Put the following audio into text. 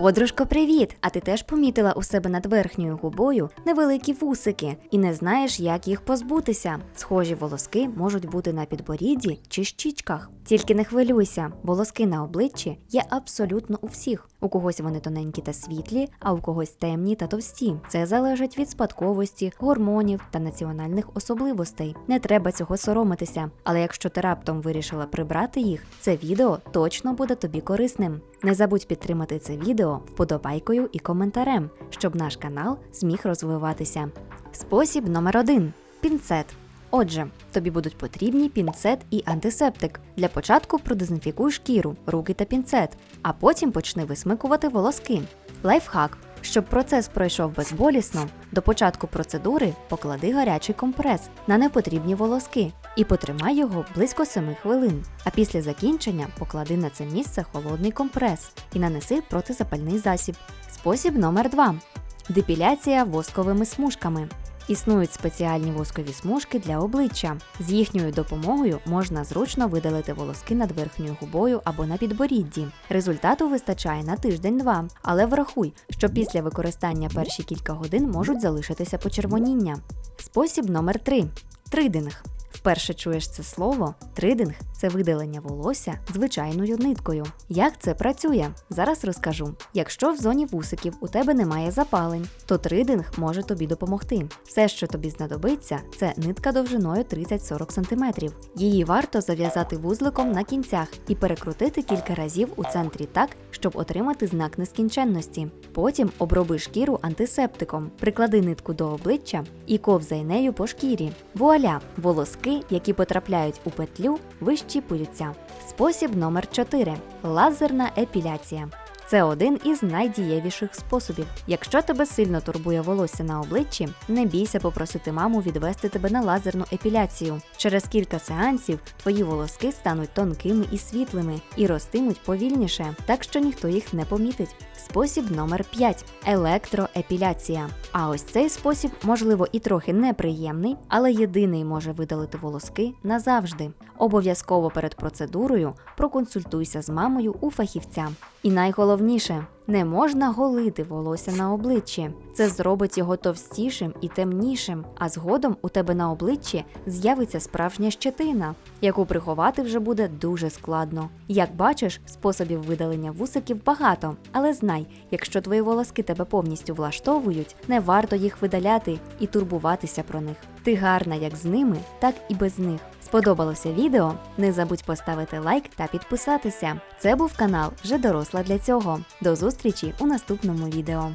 Подружко, привіт! А ти теж помітила у себе над верхньою губою невеликі вусики і не знаєш, як їх позбутися. Схожі волоски можуть бути на підборідді чи щічках. Тільки не хвилюйся, волоски на обличчі є абсолютно у всіх. У когось вони тоненькі та світлі, а у когось темні та товсті. Це залежить від спадковості, гормонів та національних особливостей. Не треба цього соромитися. Але якщо ти раптом вирішила прибрати їх, це відео точно буде тобі корисним. Не забудь підтримати це відео вподобайкою і коментарем, щоб наш канал зміг розвиватися. Спосіб номер один пінцет. Отже, тобі будуть потрібні пінцет і антисептик. Для початку продезінфікуй шкіру, руки та пінцет, а потім почни висмикувати волоски. Лайфхак. Щоб процес пройшов безболісно, до початку процедури поклади гарячий компрес на непотрібні волоски і потримай його близько 7 хвилин. А після закінчення поклади на це місце холодний компрес і нанеси протизапальний засіб. Спосіб номер 2 депіляція восковими смужками. Існують спеціальні воскові смужки для обличчя. З їхньою допомогою можна зручно видалити волоски над верхньою губою або на підборідді. Результату вистачає на тиждень-два, але врахуй, що після використання перші кілька годин можуть залишитися почервоніння. Спосіб номер 3 тридинг. Вперше чуєш це слово, тридинг це видалення волосся звичайною ниткою. Як це працює? Зараз розкажу. Якщо в зоні вусиків у тебе немає запалень, то тридинг може тобі допомогти. Все, що тобі знадобиться, це нитка довжиною 30-40 см. Її варто зав'язати вузликом на кінцях і перекрутити кілька разів у центрі так, щоб отримати знак нескінченності. Потім оброби шкіру антисептиком, приклади нитку до обличчя і ковзай нею по шкірі. Вуаля! Волоски, які потрапляють у петлю, вищіпуються. Спосіб номер 4 лазерна епіляція. Це один із найдієвіших способів. Якщо тебе сильно турбує волосся на обличчі, не бійся попросити маму відвести тебе на лазерну епіляцію. Через кілька сеансів твої волоски стануть тонкими і світлими і ростимуть повільніше, так що ніхто їх не помітить. Спосіб номер 5 електроепіляція. А ось цей спосіб, можливо, і трохи неприємний, але єдиний може видалити волоски назавжди. Обов'язково перед процедурою проконсультуйся з мамою у фахівця. І найголовніше, не можна голити волосся на обличчі. Це зробить його товстішим і темнішим, а згодом у тебе на обличчі з'явиться справжня щетина, яку приховати вже буде дуже складно. Як бачиш, способів видалення вусиків багато, але знай, якщо твої волоски тебе повністю влаштовують, не варто їх видаляти і турбуватися про них. Ти гарна як з ними, так і без них. Сподобалося відео? Не забудь поставити лайк та підписатися. Це був канал Вже доросла для цього. До зустрічі у наступному відео.